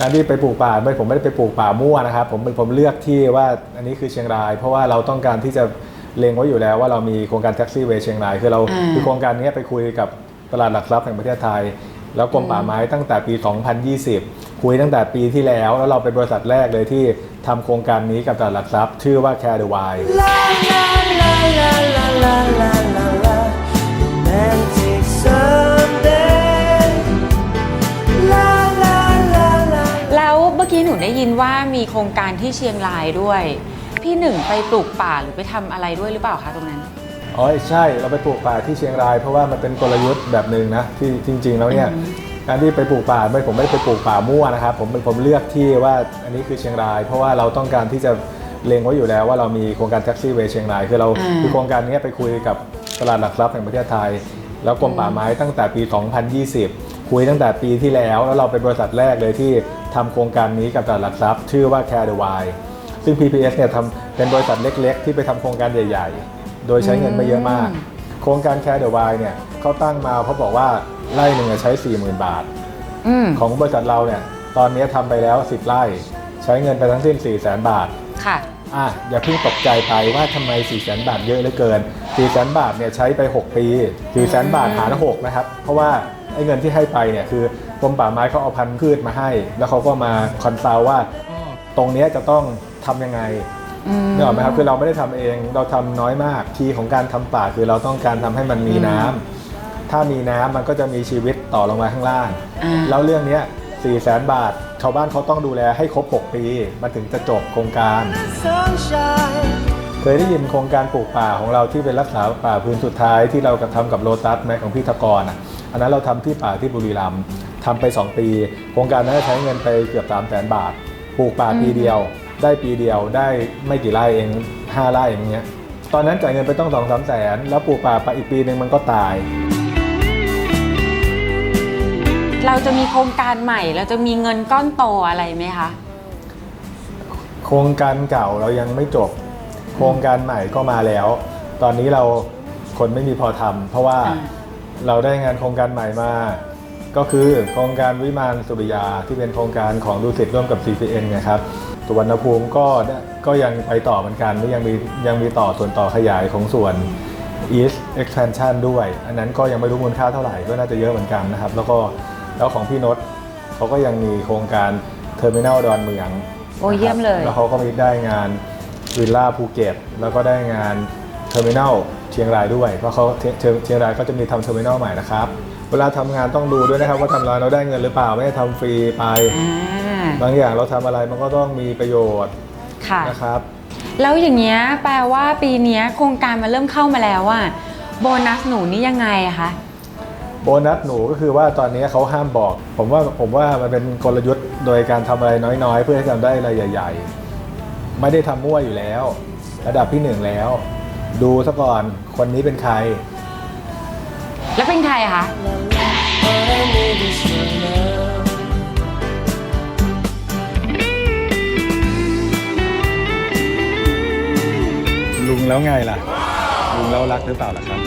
การที่ไปปลูกป่าไม่ผมไม่ได้ไปปลูกป่ามั่วนะครับผมผมเลือกที่ว่าอันนี้คือเชียงราย เพราะว่าเราต้องการที่จะเล็งไว้อยู่แล้วว่าเรามีโครงการแท็กซี่เวย์เชียงรายคือเราอ่าคือโครงการนี้ไปคุยกับตลาดหลักทรัพย์แห่งประเทศไทย แล้วกรมป่าไม้ตั้งแต่ปี 2020 คุยตั้งแต่ปีที่แล้ว แล้วเราเป็นบริษัทแรกเลยที่ทำโครงการนี้กับตลาดหลักทรัพย์ ชื่อว่า Care the Why นูได้ยินว่ามีโครงการที่เชียงรายด้วย พี่หนึ่งไปปลูกป่าหรือไปทำอะไรด้วยหรือเปล่าคะตรงนั้น อ๋อใช่เราไปปลูกป่าที่เชียงราย เพราะว่ามันเป็นกลยุทธ์แบบหนึ่งนะที่จริง ๆ แล้วเนี่ยการที่ไปปลูกป่าไม่ผมไม่ได้ไปปลูกป่ามั่วนะครับผมผมเลือกที่ว่าอันนี้คือเชียงราย เพราะว่าเราต้องการที่จะเล็งไว้อยู่แล้วว่าเรามีโครงการแท็กซี่เวย์เชียงราย คือเราอ่าคือโครงการนี้ไปคุยกับตลาดหลักทรัพย์แห่งประเทศไทย แล้วกรมป่าไม้ตั้งแต่ปี 2020 คุยตั้งแต่ปีที่แล้ว แล้วเราเป็นบริษัทแรกเลยที่ ทำโครงการนี้กับตลาดหลักทรัพย์ ชื่อว่า Care the Why ซึ่ง PPS เนี่ยทำเป็นบริษัทเล็กๆ ที่ไปทำโครงการใหญ่ๆ โดยใช้เงินไม่เยอะมาก โครงการ Care the Why เนี่ยเขาตั้งมาเพราะบอกว่าไร่หนึ่งอะใช้ 40,000 บาทอืมของบริษัทเราเนี่ยตอนนี้ทำไปแล้ว 10 ไร่ ใช้เงินไปทั้งสิ้น 4 0 0 0 0 0 บาทค่ะอะอย่าเพิ่งตกใจไปว่าทำไม 4 0 0 0 0 0 บาทเยอะเหลือเกิน 4 0 0 0 0บาทเนี่ยใช้ไป 6 ปี4 0 0 0 0 บาทหาร6นะครับ เพราะว่าไอ้เงินที่ให้ไปเนี่ยคือกรมป่าไม้เขาเอาพันธุ์พืชมาให้ แล้วเขาก็มาคอนซัลท์ว่าตรงเนี้ยจะต้องทำยังไงอืมนึกออกไหมครับคือเราไม่ได้ทำเองเราทำน้อยมากทีของการทำป่าคือเราต้องการทำให้มันมีน้ำถ้ามีน้ำมันก็จะมีชีวิตต่อลงมาข้างล่าง อ่า แล้วเรื่องเนี้4 0 0 0 0 0 บาท ชาวบ้านเขาต้องดูแลให้ครบ 6 ปี มันถึงจะจบโครงการ Sunshine. เคยได้ยินโครงการปลูกป่าของเราที่เป็นรักษาป่าพื้นสุดท้ายที่เรากับทำกับโลตัสแมของพี่ทกรอะ อันนั้นเราทำที่ป่าที่บุรีรัมย์ทำไป 2 ปี โครงการนั้นใช้เงินไปเกือบ3 0 0 0 0 0บาท ปลูกป่าปีเดียว ได้ปีเดียวได้ไม่กี่ไร่เอง 5 ไร่อย่างเงี้ย ตอนนั้นจ่ายเงินไปต้องสองสามแสนแล้วปลูกป่าไปอีกปีหนึ่งมันก็ตาย เราจะมีโครงการใหม่ เราจะมีเงินก้อนโตอะไรไหมคะ โครงการเก่าเรายังไม่จบ โครงการใหม่ก็มาแล้ว ตอนนี้เราคนไม่มีพอทำเพราะว่าอ่า เราได้งานโครงการใหม่มา ก็คือโครงการวิมานสุริยาที่เป็นโครงการของดูสิตร่วมกับ CPN นะครับสุวรรณภูมิก็ได้ก็ยังไปต่อเหมือนกันและยังมียังมีต่อส่วนต่อขยายของส่วน East Expansion ด้วย อันนั้นก็ยังไม่รู้มูลค่าเท่าไหร่ก็น่าจะเยอะเหมือนกันนะครับ แล้วก็แล้วของพี่นศเขาก็ยังมีโครงการเทอร์มิน l ลดอนเมืองโอ้เยี่ยมเลย แล้วเขาก็มีได้งานวิลล่าภูเก็ตแล้วก็ได้งานเทอร์มิน l ลเชียงรายด้วยเพราะเขาเทเชียงเชียงรายก็จะมีทำเทอร์มิน l ลใหม่นะครับเวลาทำงานต้องดูด้วยนะครับว่าทำงานเราได้เงินหรือเปล่าไม่ได้ทำฟรีไปอ่าบางอย่างเราทำอะไรมันก็ต้องมีประโยชน์ค่ะนะครับ แล้วอย่างเงี้ยแปลว่าปีเนี้ยโครงการมันเริ่มเข้ามาแล้วอะโบนัสหนูนี่ยังไงอะคะโบนัสหนูก็คือว่าตอนนี้เขาห้ามบอก ผมว่าผมว่ามันเป็นกลยุทธ์โดยการทำอะไรน้อยๆ เพื่อให้ทำได้อะไรใหญ่ ๆ ไม่ได้ทำมั่วอยู่แล้ว ระดับที่หนึ่งแล้ว ดูซะก่อนคนนี้เป็นใคร แล้วเป็นใครอะคะ All I need is your love. ลุงแล้วไงล่ะ ลุงแล้วรักหรือเปล่าล่ะครับ